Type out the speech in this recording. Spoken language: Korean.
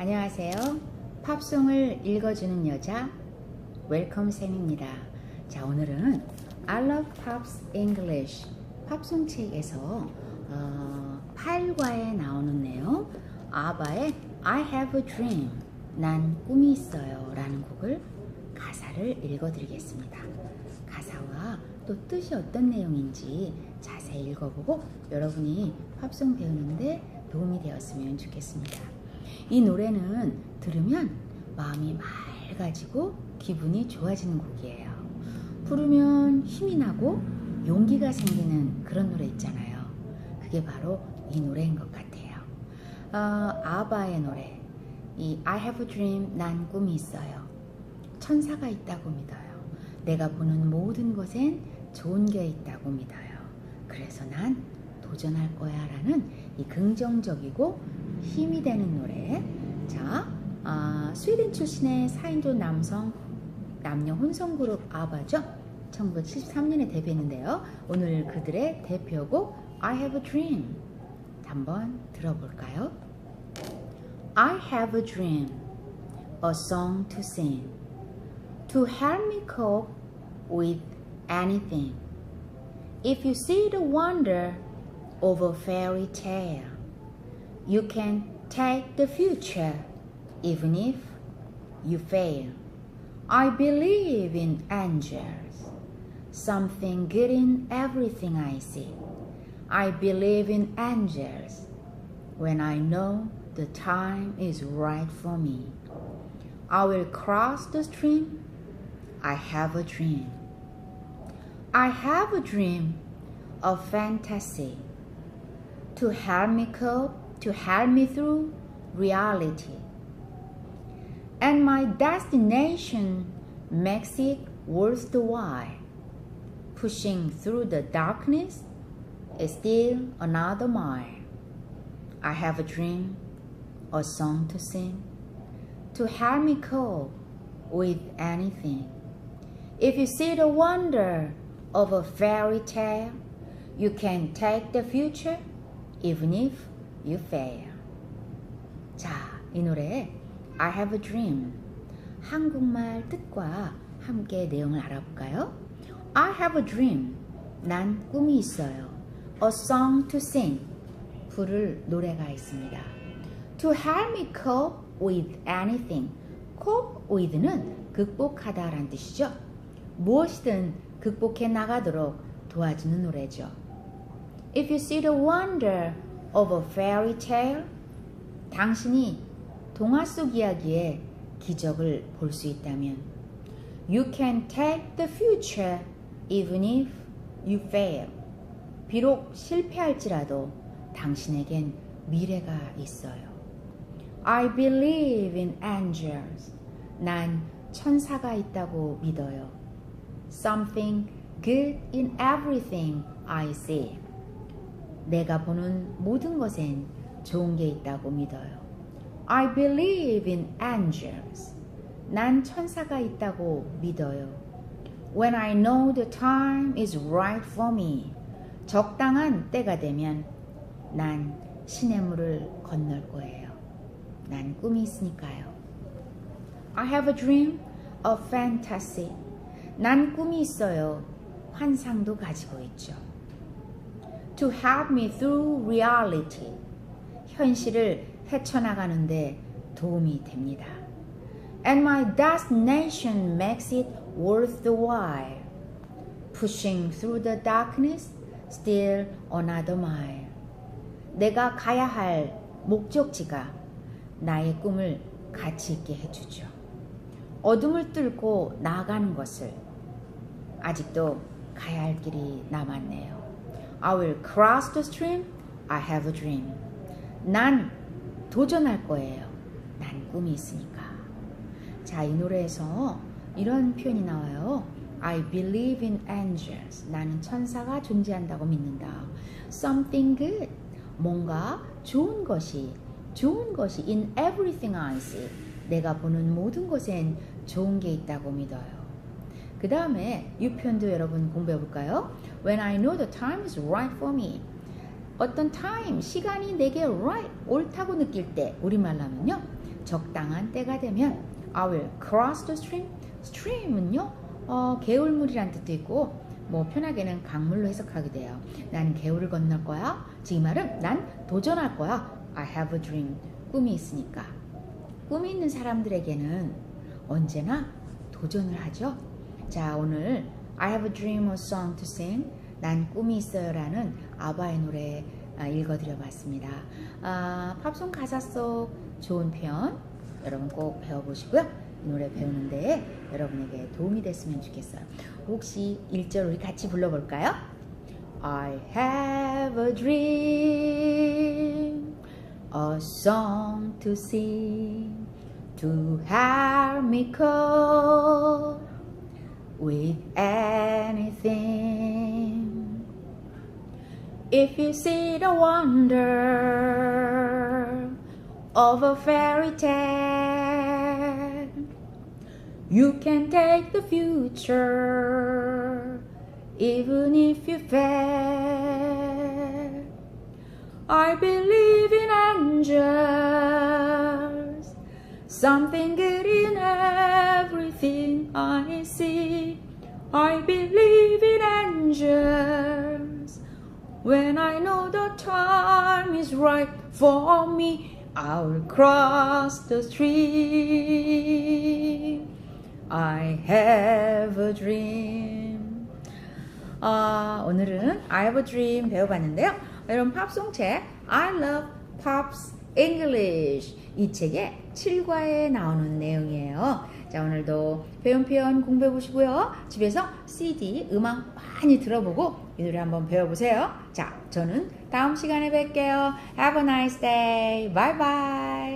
안녕하세요. 팝송을 읽어주는 여자 웰컴 쌤입니다. 자 오늘은 I Love Pops English 팝송 책에서 어, 8과에 나오는 내용 아바의 I Have a Dream 난 꿈이 있어요 라는 곡을 가사를 읽어드리겠습니다. 가사와 또 뜻이 어떤 내용인지 자세히 읽어보고 여러분이 팝송 배우는데 도움이 되었으면 좋겠습니다. 이 노래는 들으면 마음이 맑아지고 기분이 좋아지는 곡이에요. 부르면 힘이 나고 용기가 생기는 그런 노래 있잖아요. 그게 바로 이 노래인 것 같아요. 어, 아바의 노래, 이 I have a dream, 난 꿈이 있어요. 천사가 있다고 믿어요. 내가 보는 모든 것엔 좋은 게 있다고 믿어요. 그래서 난 도전할 거야 라는 이 긍정적이고 힘이 되는 노래. 자, 아, 스웨덴 출신의 4인조 남성 남녀 혼성 그룹 아바죠. 1973년에 데뷔했는데요. 오늘 그들의 대표곡 I Have a Dream 한번 들어볼까요? I have a dream, a song to sing, to help me cope with anything. If you see the wonder of a fairy tale, you can take the future even if you fail. I believe in angels, something good in everything I see. I believe in angels when I know the time is right for me. I will cross the stream. I have a dream. I have a dream of fantasy to help me cope, to help me through reality. And my destination makes it worth the while. Pushing through the darkness is still another mile. I have a dream, a song to sing, to help me cope with anything. If you see the wonder of a fairy tale, you can take the future even if you fail. 자, 이 노래 I have a dream. 한국말 뜻과 함께 내용을 알아볼까요? I have a dream. 난 꿈이 있어요. A song to sing. 부를 노래가 있습니다. To help me cope with anything. cope with는 극복하다라는 뜻이죠. 무엇이든 극복해 나가도록 도와주는 노래죠. If you see the wonder of a fairy tale, 당신이 동화 속 이야기의 기적을 볼 수 있다면, you can take the future even if you fail. 비록 실패할지라도 당신에겐 미래가 있어요. I believe in angels. 난 천사가 있다고 믿어요. Something good in everything I see. 내가 보는 모든 것엔 좋은 게 있다고 믿어요. I believe in angels. 난 천사가 있다고 믿어요. When I know the time is right for me. 적당한 때가 되면 난 시냇물을 건널 거예요. 난 꿈이 있으니까요. I have a dream, a fantasy. 난 꿈이 있어요. 환상도 가지고 있죠. To help me through reality. 현실을 헤쳐나가는데 도움이 됩니다. And my destination makes it worth the while. Pushing through the darkness, still another mile. 내가 가야 할 목적지가 나의 꿈을 가치 있게 해주죠. 어둠을 뚫고 나아가는 것을 아직도 가야 할 길이 남았네요. I will cross the stream. I have a dream. 난 도전할 거예요. 난 꿈이 있으니까. 자, 이 노래에서 이런 표현이 나와요. I believe in angels. 나는 천사가 존재한다고 믿는다. Something good. 뭔가 좋은 것이, 좋은 것이 in everything I see. 내가 보는 모든 것엔 좋은 게 있다고 믿어요. 그 다음에 이 표현도 여러분 공부해 볼까요? When I know the time is right for me. 어떤 time, 시간이 내게 right, 옳다고 느낄 때 우리말로 하면요. 적당한 때가 되면 I will cross the stream. stream은요. 어, 개울물이란 뜻도 있고 뭐 편하게는 강물로 해석하게 돼요. 난 개울을 건널 거야. 즉이 말은 난 도전할 거야. I have a dream. 꿈이 있으니까. 꿈이 있는 사람들에게는 언제나 도전을 하죠. 자, 오늘 I have a dream a song to sing. 난 꿈이 있어요 라는 아바의 노래 아, 읽어드려 봤습니다. 아, 팝송 가사 속 좋은 표현 여러분 꼭 배워보시고요. 이 노래 배우는데 여러분에게 도움이 됐으면 좋겠어요. 혹시 1절 우리 같이 불러볼까요? I have a dream, a song to sing, to help me cope with anything. If you see the wonder of a fairy tale, you can take the future, even if you fail. I believe in angels, something good in everything I see. I believe in angels. When I know the time is right for me, I'll cross the stream. I have a dream. 아, 오늘은 I have a dream 배워봤는데요. 여러분 팝송 책 I love pops English 이 책의 7과에 나오는 내용이에요. 자, 오늘도 배운 표현 공부해 보시고요. 집에서 CD 음악 많이 들어보고 이 노래 한번 배워보세요. 자, 저는 다음 시간에 뵐게요. Have a nice day. Bye bye.